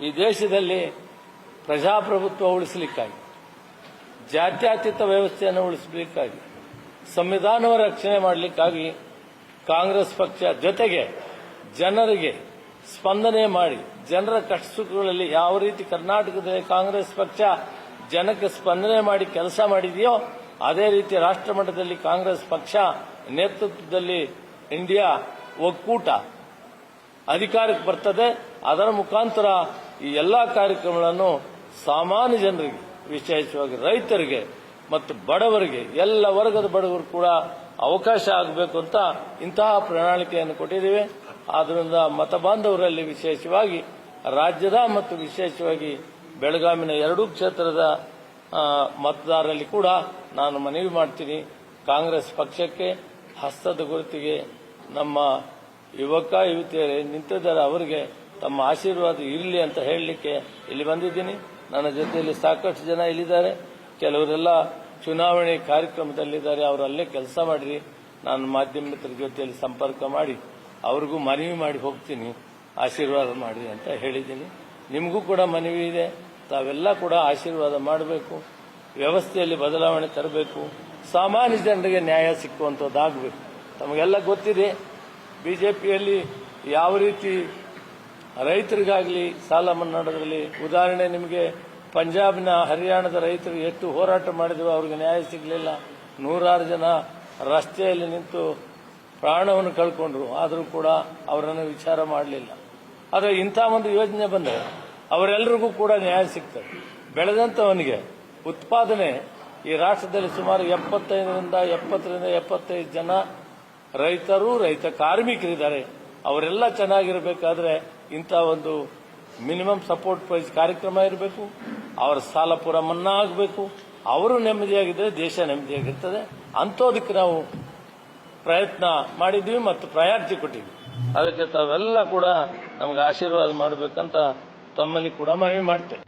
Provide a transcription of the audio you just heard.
ಈ ದೇಶದಲ್ಲಿ ಪ್ರಜಾಪ್ರಭುತ್ವ ಉಳಿಸಲಿಕ್ಕಾಗಿ, ಜಾತ್ಯತೀತ ವ್ಯವಸ್ಥೆಯನ್ನು ಉಳಿಸಲಿಕ್ಕಾಗಿ ಸಂವಿಧಾನವ ರಕ್ಷಣೆ ಮಾಡಲಿಕ್ಕಾಗಿ ಕಾಂಗ್ರೆಸ್ ಪಕ್ಷ ಜೊತೆಗೆ ಜನರಿಗೆ ಸ್ಪಂದನೆ ಮಾಡಿ, ಜನರ ಕಷ್ಟ ಯಾವ ರೀತಿ ಕರ್ನಾಟಕದಲ್ಲಿ ಕಾಂಗ್ರೆಸ್ ಪಕ್ಷ ಜನಕ್ಕೆ ಸ್ಪಂದನೆ ಮಾಡಿ ಕೆಲಸ ಮಾಡಿದೆಯೋ, ಅದೇ ರೀತಿ ರಾಷ್ಟ್ರ ಮಟ್ಟದಲ್ಲಿ ಕಾಂಗ್ರೆಸ್ ಪಕ್ಷ ನೇತೃತ್ವದಲ್ಲಿ ಇಂಡಿಯಾ ಒಕ್ಕೂಟ ಅಧಿಕಾರಕ್ಕೆ ಬರ್ತದೆ. ಅದರ ಮುಖಾಂತರ ಈ ಎಲ್ಲಾ ಕಾರ್ಯಕ್ರಮಗಳನ್ನು ಸಾಮಾನ್ಯ ಜನರಿಗೆ, ವಿಶೇಷವಾಗಿ ರೈತರಿಗೆ ಮತ್ತು ಬಡವರಿಗೆ, ಎಲ್ಲ ವರ್ಗದ ಬಡವರು ಕೂಡ ಅವಕಾಶ ಆಗಬೇಕು ಅಂತ ಇಂತಹ ಪ್ರಣಾಳಿಕೆಯನ್ನು ಕೊಟ್ಟಿದ್ದೇವೆ. ಆದ್ದರಿಂದ ಮತ ಬಾಂಧವರಲ್ಲಿ ವಿಶೇಷವಾಗಿ ರಾಜ್ಯದ ಮತ್ತು ವಿಶೇಷವಾಗಿ ಬೆಳಗಾವಿನ ಎರಡೂ ಕ್ಷೇತ್ರದ ಮತದಾರರಲ್ಲಿ ಕೂಡ ನಾನು ಮನವಿ ಮಾಡ್ತೀನಿ. ಕಾಂಗ್ರೆಸ್ ಪಕ್ಷಕ್ಕೆ ಹಸ್ತದ ಗುರುತಿಗೆ ನಮ್ಮ ಯುವಕ, ಯುವತಿಯರೇ ನಿಂತಿದ್ದಾರೆ, ಅವರಿಗೆ ತಮ್ಮ ಆಶೀರ್ವಾದ ಇರಲಿ ಅಂತ ಹೇಳಲಿಕ್ಕೆ ಇಲ್ಲಿ ಬಂದಿದ್ದೀನಿ. ನನ್ನ ಜೊತೆಯಲ್ಲಿ ಸಾಕಷ್ಟು ಜನ ಇಲ್ಲಿದ್ದಾರೆ. ಕೆಲವರೆಲ್ಲ ಚುನಾವಣೆ ಕಾರ್ಯಕ್ರಮದಲ್ಲಿದ್ದಾರೆ. ಅವರು ಅಲ್ಲೇ ಕೆಲಸ ಮಾಡಿರಿ ನಾನು ಮಾಧ್ಯಮದ ಜೊತೆಯಲ್ಲಿ ಸಂಪರ್ಕ ಮಾಡಿ ಅವ್ರಿಗೂ ಮನವಿ ಮಾಡಿ ಹೋಗ್ತೀನಿ, ಆಶೀರ್ವಾದ ಮಾಡಿ ಅಂತ ಹೇಳಿದ್ದೀನಿ. ನಿಮಗೂ ಕೂಡ ಮನವಿ ಇದೆ. ತಾವೆಲ್ಲ ಕೂಡ ಆಶೀರ್ವಾದ ಮಾಡಬೇಕು. ವ್ಯವಸ್ಥೆಯಲ್ಲಿ ಬದಲಾವಣೆ ತರಬೇಕು. ಸಾಮಾನ್ಯ ಜನರಿಗೆ ನ್ಯಾಯ ಸಿಕ್ಕುವಂಥದ್ದಾಗಬೇಕು. ತಮಗೆಲ್ಲ ಗೊತ್ತಿದೆ, ಬಿಜೆಪಿಯಲ್ಲಿ ಯಾವ ರೀತಿ ರೈತರಿಗಾಗಲಿ ಸಾಲ ಮನ್ನಾಡೋದ್ರಲ್ಲಿ ಉದಾಹರಣೆ ನಿಮಗೆ, ಪಂಜಾಬ್ನ ಹರಿಯಾಣದ ರೈತರು ಎಷ್ಟು ಹೋರಾಟ ಮಾಡಿದ್ರು, ಅವ್ರಿಗೆ ನ್ಯಾಯ ಸಿಗಲಿಲ್ಲ. ನೂರಾರು ಜನ ರಸ್ತೆಯಲ್ಲಿ ನಿಂತು ಪ್ರಾಣವನ್ನು ಕಳ್ಕೊಂಡ್ರು. ಆದರೂ ಕೂಡ ಅವರನ್ನು ವಿಚಾರ ಮಾಡಲಿಲ್ಲ. ಆದರೆ ಇಂಥ ಒಂದು ಯೋಜನೆ ಬಂದರೆ ಅವರೆಲ್ಲರಿಗೂ ಕೂಡ ನ್ಯಾಯ ಸಿಗ್ತದೆ. ಬೆಳೆದಂಥವನಿಗೆ ಉತ್ಪಾದನೆ, ಈ ರಾಷ್ಟ್ರದಲ್ಲಿ ಸುಮಾರು ಎಪ್ಪತ್ತೈದರಿಂದ ಎಪ್ಪತ್ತರಿಂದ ಎಪ್ಪತ್ತೈದು ಜನ ರೈತರು, ರೈತ ಕಾರ್ಮಿಕರಿದ್ದಾರೆ. ಅವರೆಲ್ಲ ಚೆನ್ನಾಗಿರಬೇಕಾದ್ರೆ ಇಂಥ ಒಂದು ಮಿನಿಮಮ್ ಸಪೋರ್ಟ್ ಪ್ರೈಸ್ ಕಾರ್ಯಕ್ರಮ ಇರಬೇಕು. ಅವರ ಸಾಲ ಪೂರ ಮನ್ನಾ ಆಗಬೇಕು ಅವರು ನೆಮ್ಮದಿಯಾಗಿದ್ದರೆ ದೇಶ ನೆಮ್ಮದಿಯಾಗಿರ್ತದೆ. ಅಂಥೋದಕ್ಕೆ ನಾವು ಪ್ರಯತ್ನ ಮಾಡಿದ್ವಿ ಮತ್ತು ಪ್ರಯಾರಿಟಿ ಕೊಟ್ಟಿದ್ವಿ ಅದಕ್ಕೆ ತಾವೆಲ್ಲ ಕೂಡ ನಮಗೆ ಆಶೀರ್ವಾದ ಮಾಡಬೇಕಂತ ತಮ್ಮಲ್ಲಿ ಕೂಡ ಮನವಿ ಮಾಡ್ತೇವೆ